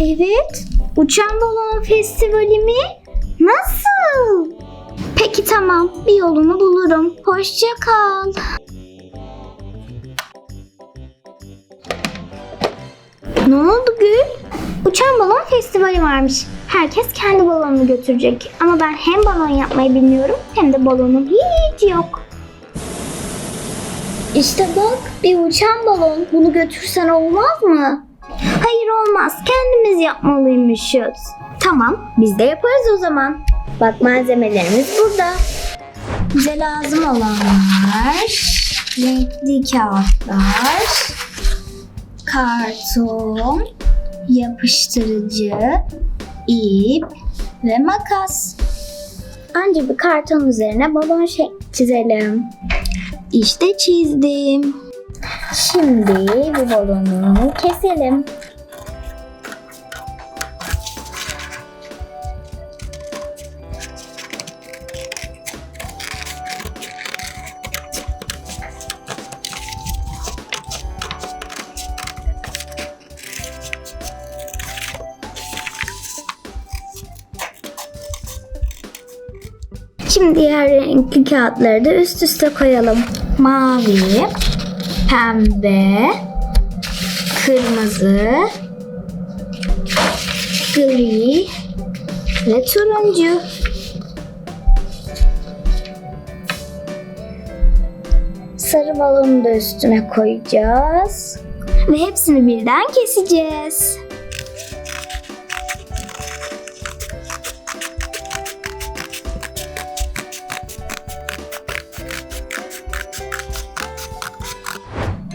Evet. Uçan balon festivali mi? Nasıl? Peki tamam. Bir yolunu bulurum. Hoşça kal. Ne oldu Gül? Uçan balon festivali varmış. Herkes kendi balonunu götürecek. Ama ben hem balon yapmayı bilmiyorum hem de balonum hiç yok. İşte bak bir uçan balon. Bunu götürsen olmaz mı? Hayır olmaz. Kendimiz yapmalıymışız. Tamam biz de yaparız o zaman. Bak malzemelerimiz burada. Bize lazım olanlar renkli kağıtlar, karton, yapıştırıcı, ip ve makas. Önce bir karton üzerine balon şekli çizelim. İşte çizdim. Şimdi bu balonu keselim. Şimdi diğer renkli kağıtları da üst üste koyalım. Mavi, pembe, kırmızı, gri ve turuncu. Sarı balonu da üstüne koyacağız. Ve hepsini birden keseceğiz.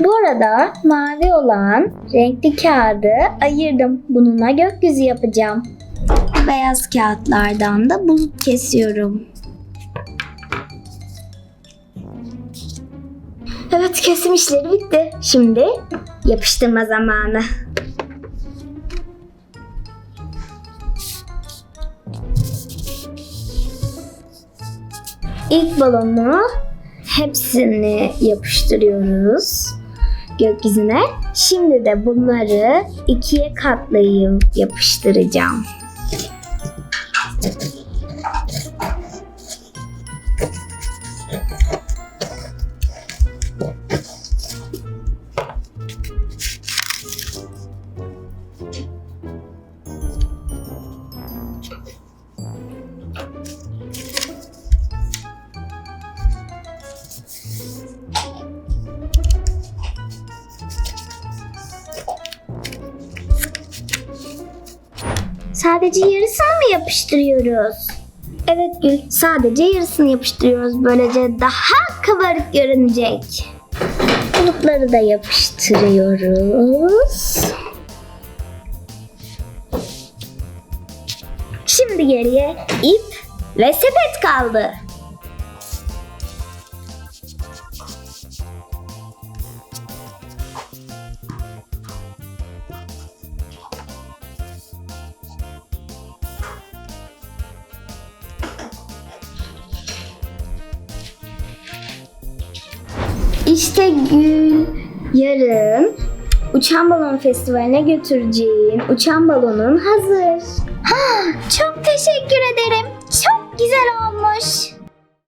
Bu arada mavi olan renkli kağıdı ayırdım. Bununla gökyüzü yapacağım. Beyaz kağıtlardan da bulut kesiyorum. Evet kesim işleri bitti. Şimdi yapıştırma zamanı. İlk balonu hepsini yapıştırıyoruz gökyüzüne. Şimdi de bunları ikiye katlayıp yapıştıracağım. Sadece yarısını mı yapıştırıyoruz? Evet Gül, sadece yarısını yapıştırıyoruz. Böylece daha kabarık görünecek. Bulutları da yapıştırıyoruz. Şimdi geriye ip ve sepet kaldı. İşte Gül yarın uçan balon festivaline götüreceğin uçan balonun hazır. Ha, çok teşekkür ederim. Çok güzel olmuş.